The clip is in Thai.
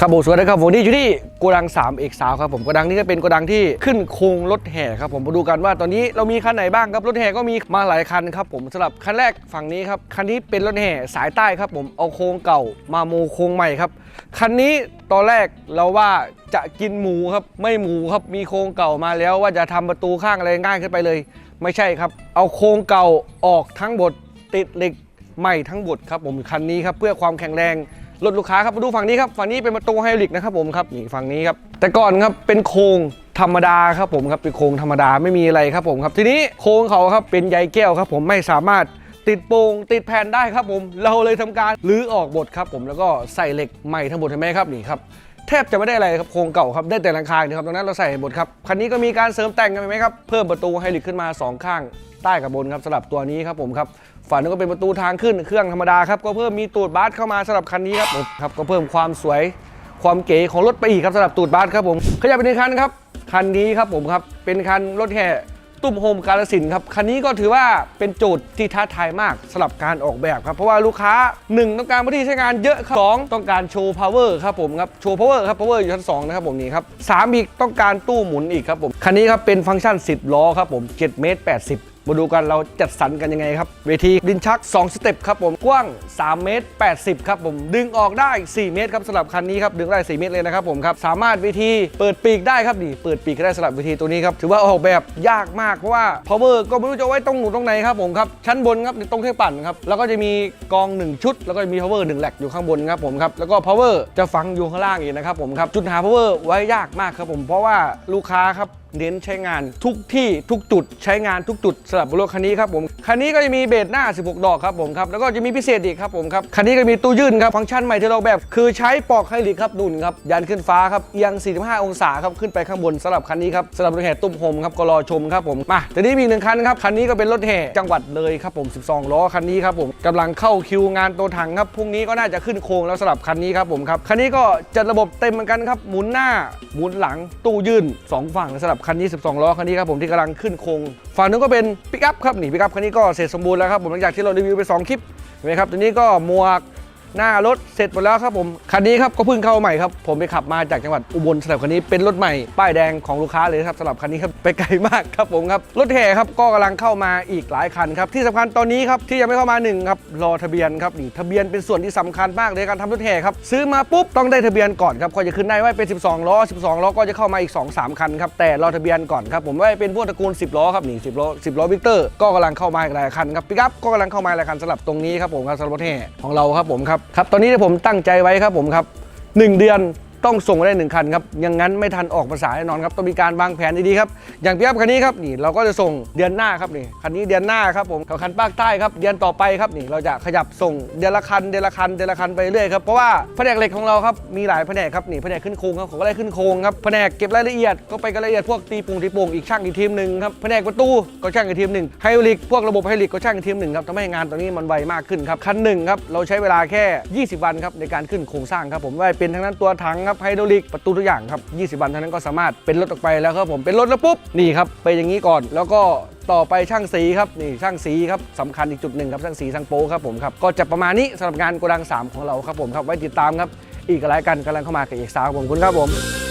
ครับผมสวัสดีครับผมนี่อยู่ที่โกดัง3เอกสาวครับผมโกดังนี้ก็เป็นโกดังที่ขึ้นโครงรถแห่ครับผมมาดูกันว่าตอนนี้เรามีคันไหนบ้างครับรถแห่ก็มีมาหลายคันครับผมสำหรับคันแรกฝั่งนี้ครับคันนี้เป็นรถแห่สายใต้ครับผมเอาโครงเก่ามาโมโครงใหม่ครับคันนี้ตอนแรกเราว่าจะกินหมูครับไม่หมูครับมีโครงเก่ามาแล้วว่าจะทำประตูข้างอะไรง่ายขึ้นไปเลย ไม่ใช่ครับ เอาโครงเก่าออกทั้งหมดติดเหล็กใหม่ทั้งหมดครับผมคันนี้ครับเพื่อความแข็งแรง รถลูกค้าครับมาดูฝั่งนี้ครับฝั่งนี้เป็นประตูไฮดรอลิกนะครับผมครับนี่ฝั่งนี้ครับแต่ก่อนครับเป็นโครงธรรมดาครับผมครับเป็นโครงธรรมดาไม่มีอะไรครับผมครับ ทีนี้โครงเขาครับเป็นใยแก้วครับ ผมไม่สามารถติดโป่งติดแผ่นได้ครับผม เราเลยทำการรื้อออกหมดครับผมแล้วก็ใส่เหล็กใหม่ทั้งหมดเห็นไหมครับนี่ครับแทบจะไม่ได้อะไรครับโครงเก่าครับได้แต่หลังคาเนี่ยครับตรงนั้นเราใส่หมดครับคันนี้ก็มีการเสริมแต่งกันไหมครับเพิ่มประตูไฮรอลิกขึ้นมาสองข้าง ใต้กับบนครับสำหรับตัวนี้ครับผมครับฝั่งนู้นก็เป็นประตูทางขึ้นเครื่องธรรมดาครับก็เพิ่มมีตูดบาสเข้ามาสำหรับคันนี้ครับผมครับก็เพิ่มความสวยความเก๋ของรถไปอีกครับสำหรับตูดบาสครับผมขยับไปหนึ่งคันครับคันนี้ครับผมครับเป็นคันรถแห่ตุ้มโฮมกาลสินครับคันนี้ก็ถือว่าเป็นโจทย์ที่ท้าทายมากสำหรับการออกแบบครับเพราะว่าลูกค้า 1 ต้องการพื้นที่ใช้งานเยอะครับสองต้องการโชว์พาวเวอร์ครับผมครับโชว์พาวเวอร์ครับพาวเวอร์อยู่ชั้น2นะครับผมนี่ครับสามอีกต้องการตู้หมุนอีกครับผมคันนี้ครับเป็นฟังก์ชัน 10 ล้อครับผม7เมตร80 มาดูกันเราจัดสรรกันยังไงครับ เวทีดินชัก 2 สเต็ปครับผม กว้าง 3 เมตร 80 ครับผม ดึงออกได้ 4 เมตรครับสำหรับคันนี้ครับ ดึงได้ 4 เมตรเลยนะครับผมครับ สามารถเวทีเปิดปีกได้ครับนี่ เปิดปีกได้สำหรับเวทีตัวนี้ครับ ถือว่าออกแบบยากมากเพราะว่า power ก็ไม่รู้จะไว้ตรงหนูตรงไหนครับผมครับ ชั้นบนครับตรงเครื่องปั่นครับ แล้วก็จะมีกอง 1 ชุด แล้วก็จะมี power 1แหลกอยู่ข้างบนครับผมครับ แล้วก็ power จะฝังอยู่ข้างล่างอีกนะครับผมครับ จุดหา power ไว้ยากมากครับผม เพราะว่าลูกค้าครับเน้นใช้งานทุกที่ทุกจุดใช้งานทุกจุดสำหรับรถคันนี้ครับผมคันนี้ก็จะมีเบสหน้า 16 ดอกครับผมครับแล้วก็จะมีพิเศษอีกครับผมครับคันนี้ก็มีตู้ยื่นครับฟังก์ชันใหม่ที่เราออกแบบ คือใช้ปลอกไฮลิกครับดุนครับยันขึ้นฟ้าครับเอียง 45 องศาครับขึ้นไปข้างบนสำหรับคันนี้ครับสำหรับรถแห่ตุ้มโฮมครับก็รอชมครับผมมาทีนี้มีอีกหนึ่งคันครับคันนี้ก็เป็นรถแห่จังหวัดเลยครับผม 12 ล้อคันนี้ครับผมกำลังเข้าคิวงานตัวถังครับพรุ่งนี้ก็น่าจะขึ้นโค้งแล้วสำหรับคันนี้ครับผมครับคันนี้ก็จัดระบบเต็มเหมือนกันครับหมุนหน้าหมุนหลังตู้ยื่นสองฝั่งสำหรับคันนี้ 12 ล้อคันนี้ครับผมที่กำลังขึ้นโค้งฝั่งนู้นก็เป็นปิกอัพครับนี่ปิกอัพคันนี้ก็เสร็จสมบูรณ์แล้วครับผมหลังจากที่เรารีวิวไป 2 คลิปเห็นไหมครับตัวนี้ก็หมวก หน้ารถเสร็จหมดแล้วครับผมคันนี้ครับก็เพิ่งเข้าใหม่ครับผมไปขับมาจากจังหวัดอุบลสำหรับคันนี้เป็นรถใหม่ป้ายแดงของลูกค้าเลยครับสำหรับคันนี้ครับไปไกลมากครับผมครับรถแห่ครับก็กำลังเข้ามาอีกหลายคันครับที่สำคัญตอนนี้ครับที่ยังไม่เข้ามาหนึ่งครับรอทะเบียนครับนี่ทะเบียนเป็นส่วนที่สำคัญมากในการทำรถแห่ครับซื้อมาปุ๊บต้องได้ทะเบียนก่อนครับก็จะขึ้นได้ว่าเป็น 12ล้อ12ล้อก็จะเข้ามาอีก 2 3 คันครับแต่รอทะเบียนก่อนครับผมว่าเป็นพวกตระกูล 10ล้อครับนี่10ล้อ10ล้อวิกเตอร์ก็กำลังเข้ามาอีกหลายคันครับปิกอัพก็กำลังเข้ามาหลายคันสำหรับตรงนี้ครับผมครับสำหรับรถแห่ของเราครับผมครับครับ ตอนนี้ผมตั้งใจไว้ครับผมครับ 1 เดือน ต้องส่งได้หนึ่งคันครับยังงั้นไม่ทันออกภาษาแน่นอนครับต้องมีการวางแผนดีๆครับอย่างพี่อัพคันนี้ครับนี่เราก็จะส่งเดือนหน้าครับนี่คันนี้เดือนหน้าครับผมกับคันภาคใต้ครับเดือนต่อไปครับนี่เราจะขยับส่งเดือนละคันเดือนละคันเดือนละคันไปเรื่อยครับเพราะว่าแผนกเหล็กของเราครับมีหลายแผนกครับนี่แผนกขึ้นโครงครับเขาก็ได้ขึ้นโครงครับแผนกเก็บรายละเอียดก็ไปกับรายละเอียดพวกตีปุงตีป่งอีกช่างอีกทีมหนึ่งครับแผนกประตูก็ช่างอีกทีมหนึ่งไฮดรลิกพวกระบบไฮดรลิกก็ช่างอีกทีมหนึ่งครับทำให้งานตรงนี้มันไวมากขึ้นครับคันหนึ่งครับเราใช้เวลาแค่ 20 วันครับในการขึ้นโครงสร้างครับผมว่าเป็นทั้งนั้นตัวถังครับไฮดรอลิกประตูทุกอย่างครับ 20 วันเท่านั้นก็สามารถเป็นรถออกไปแล้วครับผมเป็นรถแล้วปุ๊บนี่ครับไปอย่างนี้ก่อนแล้วก็ต่อไปช่างสีครับนี่ช่างสีครับสำคัญอีกจุดหนึ่งครับช่างสีช่างโป๊ครับผมครับก็จะประมาณนี้สำหรับงานโกดัง 3 ของเราครับผมครับไว้ติดตามครับอีกหลายกันกำลังเข้ามากับอีกสาวผมคุณครับผม